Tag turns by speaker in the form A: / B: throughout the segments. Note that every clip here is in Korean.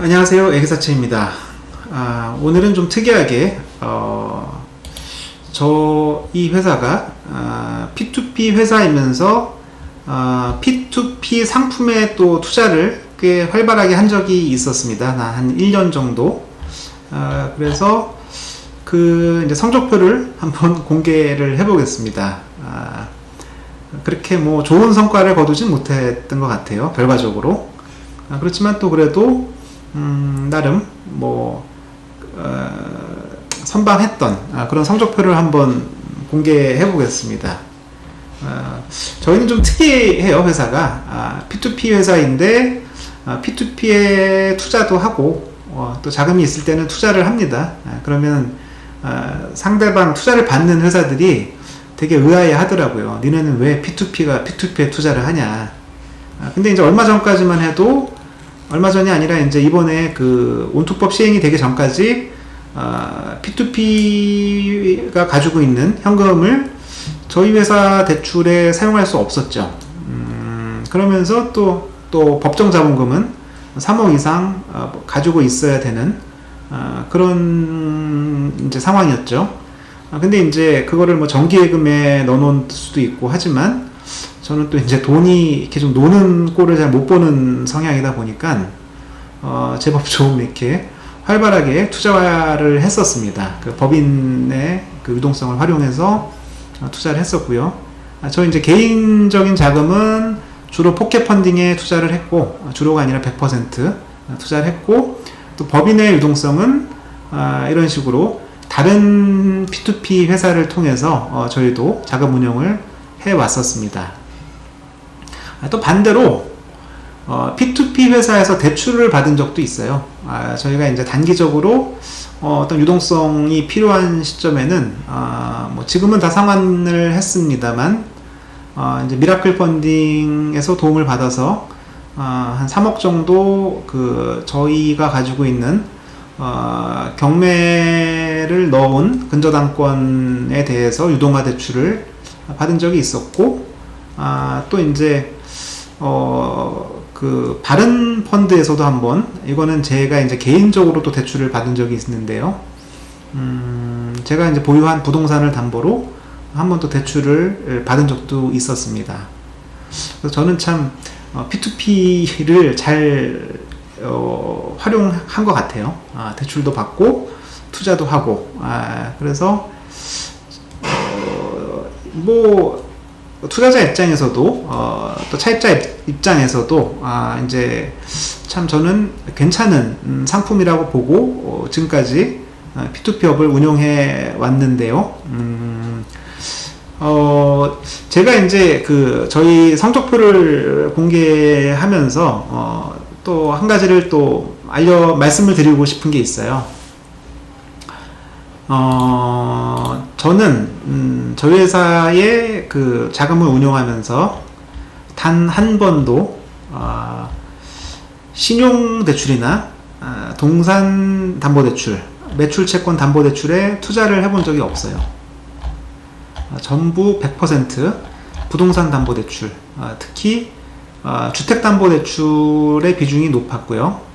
A: 안녕하세요. 애기사채입니다. 아, 오늘은 좀 특이하게, 어, 저, 이 회사가, 아, P2P 회사이면서, 아, P2P 상품에 또 투자를 꽤 활발하게 한 적이 있었습니다. 나한 1년 정도. 아, 그래서 그 이제 성적표를 한번 공개를 해보겠습니다. 아, 그렇게 뭐 좋은 성과를 거두진 못했던 것 같아요. 결과적으로. 아, 그렇지만 또 그래도 음, 나름 뭐 어, 선방했던 아, 그런 성적표를 한번 공개해 보겠습니다. 아, 저희는 좀 특이해요 회사가 아, P2P 회사인데 아, P2P에 투자도 하고 어, 또 자금이 있을 때는 투자를 합니다. 아, 그러면 아, 상대방 투자를 받는 회사들이 되게 의아해 하더라고요. 니네는 왜 P2P가 P2P에 투자를 하냐. 아, 근데 이제 얼마 전까지만 해도 얼마 전이 아니라 이제 이번에 그 온투법 시행이 되기 전까지 아, P2P가 가지고 있는 현금을 저희 회사 대출에 사용할 수 없었죠. 음, 그러면서 또, 또 법정 자본금은 3억 이상 어, 뭐 가지고 있어야 되는 아, 그런 이제 상황이었죠. 아, 근데 이제 그거를 뭐 정기예금에 넣어놓을 수도 있고 하지만 저는 또 이제 돈이 이렇게 좀 노는 꼴을 잘 못 보는 성향이다 보니까 어, 제법 좀 이렇게 활발하게 투자를 했었습니다. 그 법인의 그 유동성을 활용해서 어, 투자를 했었고요. 아, 저 이제 개인적인 자금은 주로 포켓 펀딩에 투자를 했고 어, 주로가 아니라 100% 투자를 했고 또 법인의 유동성은 아, 이런 식으로 다른 P2P 회사를 통해서 어, 저희도 자금 운용을 해 왔었습니다. 아, 또 반대로 어, P2P 회사에서 대출을 받은 적도 있어요. 아, 저희가 이제 단기적으로 어, 떤 유동성이 필요한 시점에는 아, 뭐 지금은 다 상환을 했습니다만 어, 이제 미라클 펀딩에서 도움을 받아서 어, 한 3억 정도 그 저희가 가지고 있는 어, 경매를 넣은 근저당권에 대해서 유동화 대출을 받은 적이 있었고 아, 또 이제 어, 그 다른 펀드에서도 한번 이거는 제가 이제 개인적으로 또 대출을 받은 적이 있는데요. 음, 제가 이제 보유한 부동산을 담보로 한번 또 대출을 받은 적도 있었습니다. 그래서 저는 참 어, P2P를 잘 어, 활용한 것 같아요. 아, 대출도 받고 투자도 하고 아, 그래서 어, 뭐 투자자 입장에서도 어, 또 차입자 입장에서도 아, 이제 참 저는 괜찮은 음, 상품이라고 보고 어, 지금까지 어, P2P업을 운용해 왔는데요. 음, 어, 제가 이제 그 저희 성적표를 공개하면서 어, 또 한 가지를 또 알려 말씀을 드리고 싶은 게 있어요. 어, 저는 음, 저희 회사의 그 자금을 운용하면서 단 한 번도 어, 신용 대출이나 어, 동산 담보 대출, 매출 채권 담보 대출에 투자를 해본 적이 없어요. 어, 전부 100% 부동산 담보 대출, 어, 특히 어, 주택 담보 대출의 비중이 높았고요.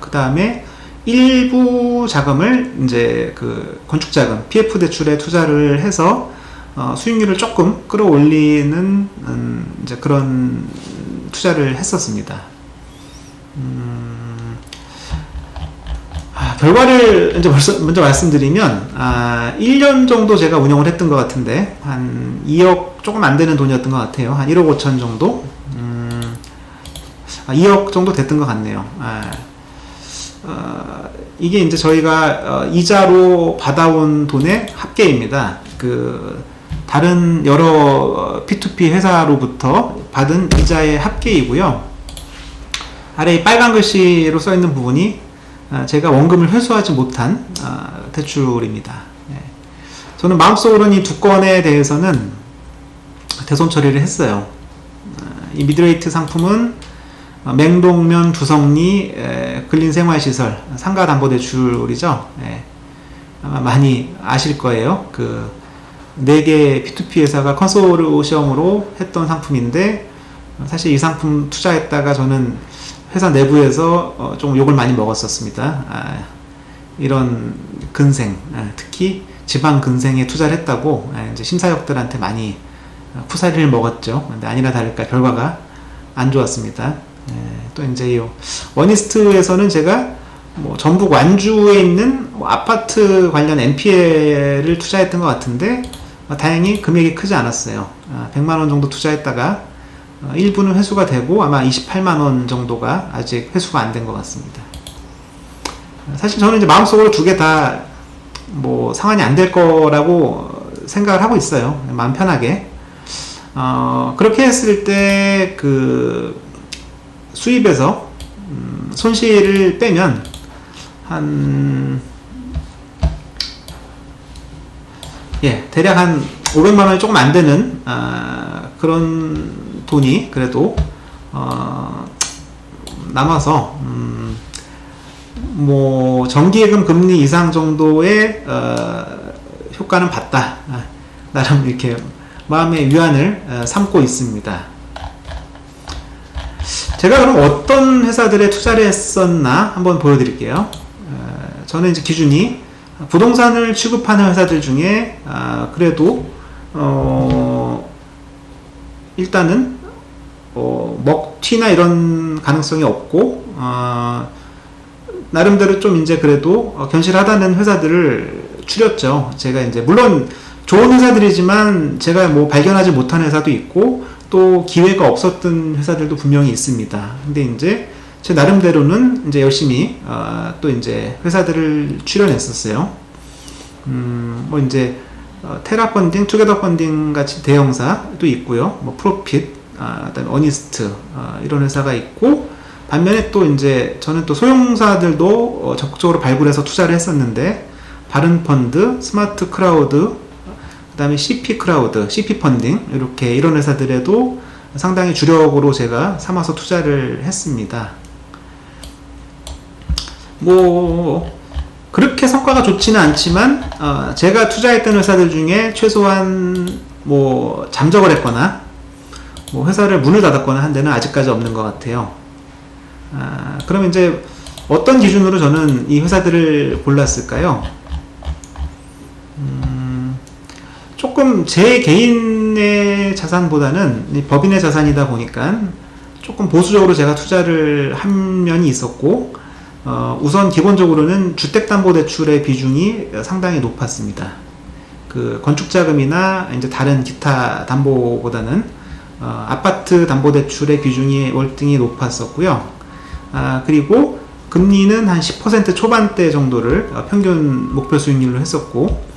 A: 그 다음에 일부 자금을 이제 그 건축 자금 PF 대출에 투자를 해서 어, 수익률을 조금 끌어올리는 음, 이제 그런 투자를 했었습니다. 음, 아, 결과를 이제 벌써 먼저 말씀드리면 아, 1년 정도 제가 운영을 했던 것 같은데 한 2억 조금 안 되는 돈이었던 것 같아요. 한 1억 5천 정도. 음, 아, 2억 정도 됐던 것 같네요. 아, 어, 이게 이제 저희가 어, 이자로 받아온 돈의 합계입니다. 그 다른 여러 P2P 회사로부터 받은 이자의 합계이고요. 아래 빨간 글씨로 써 있는 부분이 어, 제가 원금을 회수하지 못한 어, 대출입니다. 네. 저는 마음속으로는 이 두 건에 대해서는 대손 처리를 했어요. 어, 이 미드레이트 상품은 어, 맹동면 두성리 근린생활시설 상가담보대출이죠. 예. 아마 많이 아실 거예요. 그 4개 P2P 회사가 컨소르시엄으로 했던 상품인데 사실 이 상품 투자했다가 저는 회사 내부에서 어, 좀 욕을 많이 먹었었습니다. 아, 이런 근생, 아, 특히 지방 근생에 투자를 했다고 아, 이제 심사역들한테 많이 어, 푸사리를 먹었죠. 근데 아니나 다를까 결과가 안 좋았습니다. 예, 또 이제 이 원이스트에서는 제가 뭐 전북 완주에 있는 뭐 아파트 관련 NPL을 투자했던 것 같은데 어, 다행히 금액이 크지 않았어요. 아, 100만 원 정도 투자했다가 어, 일부는 회수가 되고 아마 28만 원 정도가 아직 회수가 안 된 것 같습니다. 사실 저는 이제 마음속으로 두 개 다 뭐 상환이 안 될 거라고 생각을 하고 있어요. 마음 편하게. 어, 그렇게 했을 때 그 수입에서 음, 손실을 빼면 한 예, 대략 한 500만 원이 조금 안 되는 아, 그런 돈이 그래도 어, 남아서 음, 뭐 정기예금 금리 이상 정도의 어, 효과는 봤다. 아, 나름 이렇게 마음의 위안을 어, 삼고 있습니다. 제가 그럼 어떤 회사들에 투자를 했었나 한번 보여드릴게요. 어, 저는 이제 기준이 부동산을 취급하는 회사들 중에 아, 그래도 어, 일단은 어, 먹튀나 이런 가능성이 없고 어, 나름대로 좀 이제 그래도 어, 견실하다는 회사들을 추렸죠. 제가 이제 물론 좋은 회사들이지만 제가 뭐 발견하지 못한 회사도 있고 또 기회가 없었던 회사들도 분명히 있습니다. 근데 이제 제 나름대로는 이제 열심히 어, 또 이제 회사들을 출연했었어요. 음, 뭐 이제 어, 테라 펀딩, 투게더 펀딩 같이 대형사도 있고요. 뭐 프로핏, 아, 그다음에 어니스트 아, 이런 회사가 있고 반면에 또 이제 저는 또 소형사들도 어, 적극적으로 발굴해서 투자를 했었는데 바른 펀드, 스마트 크라우드, 그 다음에 CP 크라우드, CP 펀딩 이렇게 이런 회사들에도 상당히 주력으로 제가 삼아서 투자를 했습니다. 뭐 그렇게 성과가 좋지는 않지만 어, 제가 투자했던 회사들 중에 최소한 뭐 잠적을 했거나 뭐 회사를 문을 닫았거나 한 데는 아직까지 없는 것 같아요. 아, 그럼 이제 어떤 기준으로 저는 이 회사들을 골랐을까요? 음, 조금 제 개인의 자산보다는 이 법인의 자산이다 보니까 조금 보수적으로 제가 투자를 한 면이 있었고 어, 우선 기본적으로는 주택담보대출의 비중이 상당히 높았습니다. 그 건축자금이나 이제 다른 기타 담보보다는 어, 아파트 담보대출의 비중이 월등히 높았었고요. 아, 그리고 금리는 한 10% 초반대 정도를 어, 평균 목표 수익률로 했었고,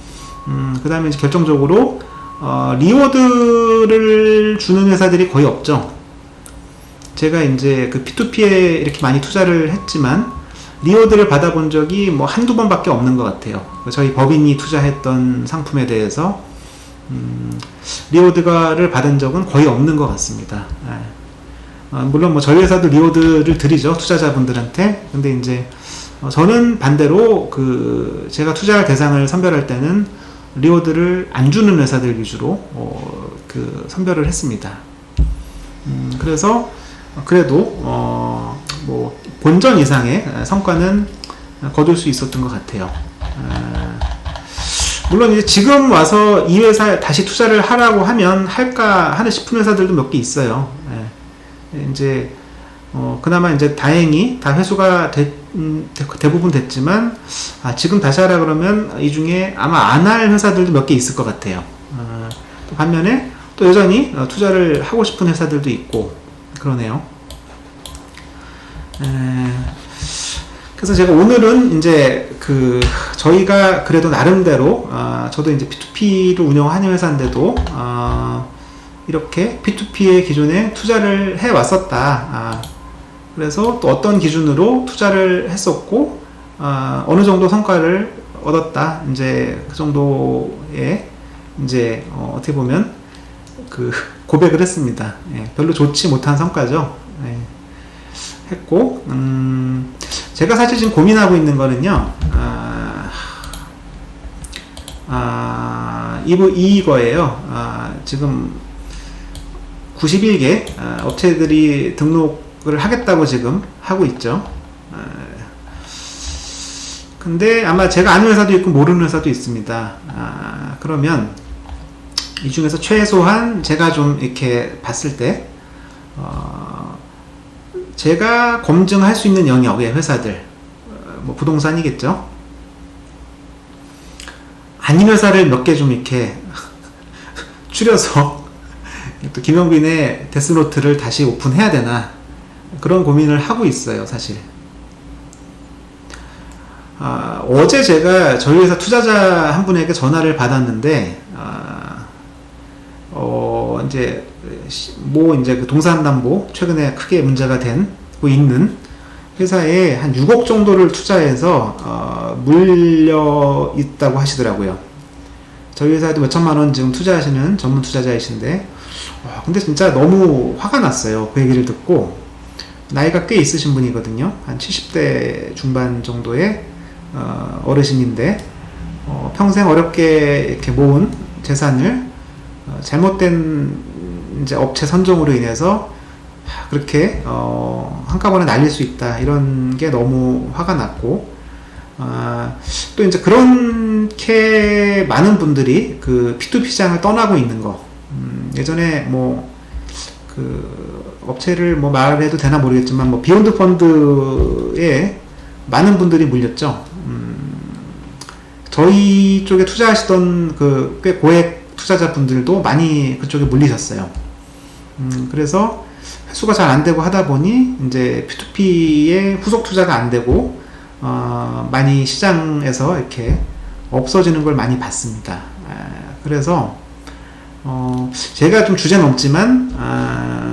A: 음, 그 다음에 결정적으로 어, 리워드를 주는 회사들이 거의 없죠. 제가 이제 그 P2P에 이렇게 많이 투자를 했지만 리워드를 받아본 적이 뭐 한두 번밖에 없는 것 같아요. 저희 법인이 투자했던 상품에 대해서 음, 리워드가를 받은 적은 거의 없는 것 같습니다. 예. 어, 물론 뭐 저희 회사도 리워드를 드리죠 투자자분들한테. 근데 이제 어, 저는 반대로 그 제가 투자할 대상을 선별할 때는 리워드를 안 주는 회사들 위주로 어, 그 선별을 했습니다. 음, 그래서 그래도 어, 뭐 본전 이상의 성과는 거둘 수 있었던 것 같아요. 아, 물론 이제 지금 와서 이 회사에 다시 투자를 하라고 하면 할까 하는 싶은 회사들도 몇 개 있어요. 예. 이제 어, 그나마 이제 다행히 다 회수가 대, 음, 대 부분 됐지만 아, 지금 다시 하라 그러면 이 중에 아마 안 할 회사들도 몇 개 있을 것 같아요. 아, 또 반면에 또 여전히 어, 투자를 하고 싶은 회사들도 있고 그러네요. 에, 그래서 제가 오늘은 이제 그 저희가 그래도 나름대로 어, 저도 이제 P2P를 운영하는 회사인데도 어, 이렇게 P2P의 기존에 투자를 해 왔었다. 아, 그래서 또 어떤 기준으로 투자를 했었고 어, 어느 정도 성과를 얻었다. 이제 그 정도의 이제 어, 어떻게 보면 그 고백을 했습니다. 예, 별로 좋지 못한 성과죠. 예, 했고 음, 제가 사실 지금 고민하고 있는 거는요. 아, 아 이거 이거예요. 아, 지금 91개 아, 업체들이 등록 을 하겠다고 지금 하고 있죠. 에, 근데 아마 제가 아는 회사도 있고 모르는 회사도 있습니다. 아, 그러면 이 중에서 최소한 제가 좀 이렇게 봤을 때 어, 제가 검증할 수 있는 영역의 회사들 어, 뭐 부동산이겠죠. 아닌 회사를 몇 개 좀 이렇게 추려서 또 김영빈의 데스노트를 다시 오픈해야 되나 그런 고민을 하고 있어요, 사실. 아, 어제 제가 저희 회사 투자자 한 분에게 전화를 받았는데, 아, 어, 이제, 시- 뭐, 이제 그 동산남보, 최근에 크게 문제가 되고 있는 회사에 한 6억 정도를 투자해서, 어, 물려 있다고 하시더라고요. 저희 회사에도 몇 천만 원 지금 투자하시는 전문 투자자이신데, 와, 근데 진짜 너무 화가 났어요. 그 얘기를 듣고. 나이가 꽤 있으신 분이거든요. 한 70대 중반 정도의 어, 어르신인데, 어, 평생 어렵게 이렇게 모은 재산을 어, 잘못된 이제 업체 선정으로 인해서 그렇게 어, 한꺼번에 날릴 수 있다. 이런 게 너무 화가 났고, 아, 또 이제 그렇게 많은 분들이 그 P2P 시장을 떠나고 있는 거. 음, 예전에 뭐, 그, 업체를 뭐 말해도 되나 모르겠지만, 뭐, 비욘드 펀드에 많은 분들이 물렸죠. 음, 저희 쪽에 투자하시던 그 꽤 고액 투자자분들도 많이 그쪽에 물리셨어요. 음, 그래서 회수가 잘 안 되고 하다 보니, 이제 P2P의 후속 투자가 안 되고, 어, 많이 시장에서 이렇게 없어지는 걸 많이 봤습니다. 아, 그래서 어, 제가 좀 주제 넘지만 아,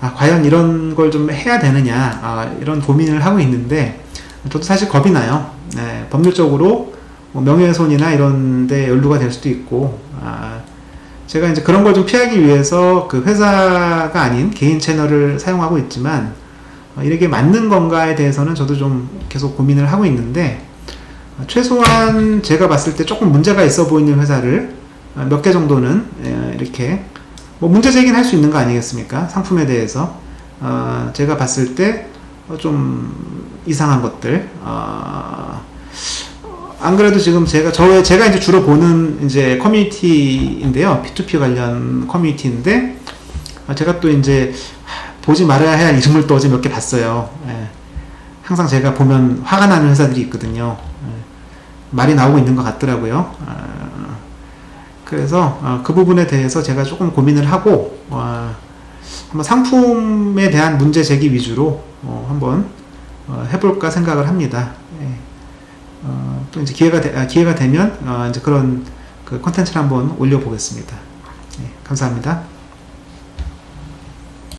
A: 아, 과연 이런 걸 좀 해야 되느냐 아, 이런 고민을 하고 있는데 저도 사실 겁이 나요. 네, 법률적으로 뭐 명예훼손이나 이런 데 연루가 될 수도 있고 아, 제가 이제 그런 걸 좀 피하기 위해서 그 회사가 아닌 개인 채널을 사용하고 있지만 어, 이게 맞는 건가에 대해서는 저도 좀 계속 고민을 하고 있는데 어, 최소한 제가 봤을 때 조금 문제가 있어 보이는 회사를 어, 몇개 정도는 예, 이렇게 뭐 문제 제기는 할 수 있는 거 아니겠습니까? 상품에 대해서 어, 제가 봤을 때 좀 이상한 것들 어, 안 그래도 지금 제가 저 제가 이제 주로 보는 이제 커뮤니티인데요 P2P 관련 커뮤니티인데 어, 제가 또 이제 보지 말아야 할 이름을 또 어제 몇 개 봤어요. 예. 항상 제가 보면 화가 나는 회사들이 있거든요. 예. 말이 나오고 있는 것 같더라고요. 어, 그래서 어, 그 부분에 대해서 제가 조금 고민을 하고 어, 한번 상품에 대한 문제 제기 위주로 어, 한번 어, 해볼까 생각을 합니다. 예. 어, 또 이제 기회가 되, 아, 기회가 되면 어, 이제 그런 그 컨텐츠를 한번 올려보겠습니다. 예, 감사합니다.